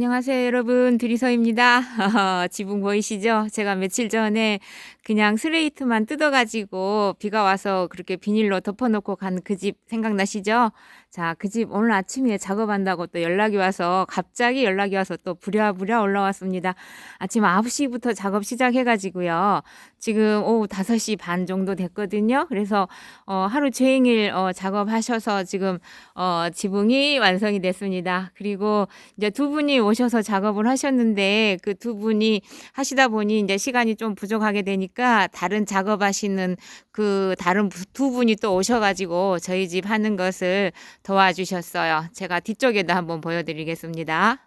안녕하세요, 여러분. 드리서입니다. 지붕 보이시죠? 제가 며칠 전에 그냥 슬레이트만 뜯어가지고 비가 와서 그렇게 비닐로 덮어놓고 간 그 집 생각나시죠? 자, 그 집 오늘 아침에 작업한다고 또 연락이 와서 갑자기 연락이 와서 또 부랴부랴 올라왔습니다. 아침 9시부터 작업 시작해가지고요. 지금 오후 5시 반 정도 됐거든요. 그래서 어, 하루 종일 어, 작업하셔서 지금 어, 지붕이 완성이 됐습니다. 그리고 이제 두 분이 오셔서 작업을 하셨는데 그두 분이 하시다 보니 이제 시간이 좀 부족하게 되니까 다른 작업하시는 그 다른 부- 두 분이 또 오셔 가지고 저희 집 하는 것을 도와주셨어요. 제가 뒤쪽에도 한번 보여 드리겠습니다.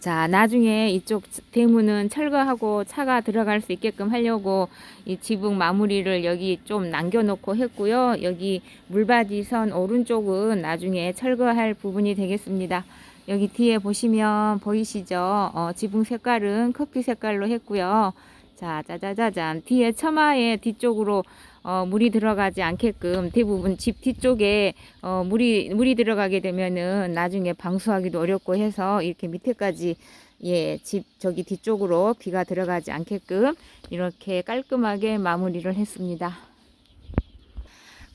자, 나중에 이쪽 대문은 철거하고 차가 들어갈 수 있게끔 하려고 이 지붕 마무리를 여기 좀 남겨놓고 했고요. 여기 물바디선 오른쪽은 나중에 철거할 부분이 되겠습니다. 여기 뒤에 보시면 보이시죠? 어, 지붕 색깔은 커피 색깔로 했고요. 자, 짜자자잔. 뒤에 처마의 뒤쪽으로 어, 물이 들어가지 않게끔 대부분 집 뒤쪽에 어, 물이 물이 들어가게 되면은 나중에 방수하기도 어렵고 해서 이렇게 밑에까지 예, 집 저기 뒤쪽으로 비가 들어가지 않게끔 이렇게 깔끔하게 마무리를 했습니다.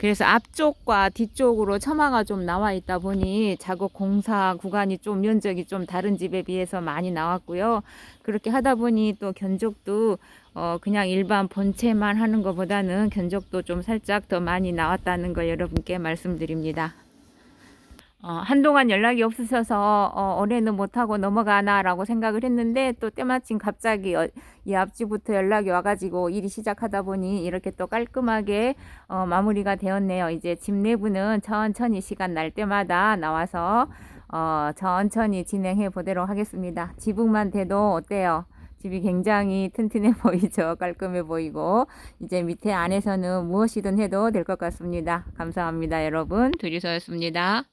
그래서 앞쪽과 뒤쪽으로 처마가 좀 나와 있다 보니 작업 공사 구간이 좀 면적이 좀 다른 집에 비해서 많이 나왔고요. 그렇게 하다 보니 또 견적도 어 그냥 일반 본체만 하는 것보다는 견적도 좀 살짝 더 많이 나왔다는 걸 여러분께 말씀드립니다. 어, 한동안 연락이 없으셔서 어, 올해는 못하고 넘어가나라고 생각을 했는데 또 때마침 갑자기 어, 이 앞집부터 연락이 와가지고 일이 시작하다 보니 이렇게 또 깔끔하게 어, 마무리가 되었네요. 이제 집 내부는 천천히 시간 날 때마다 나와서 어, 천천히 진행해 보도록 하겠습니다. 지붕만 돼도 어때요? 집이 굉장히 튼튼해 보이죠? 깔끔해 보이고 이제 밑에 안에서는 무엇이든 해도 될 것 같습니다. 감사합니다, 여러분. 둘이서였습니다.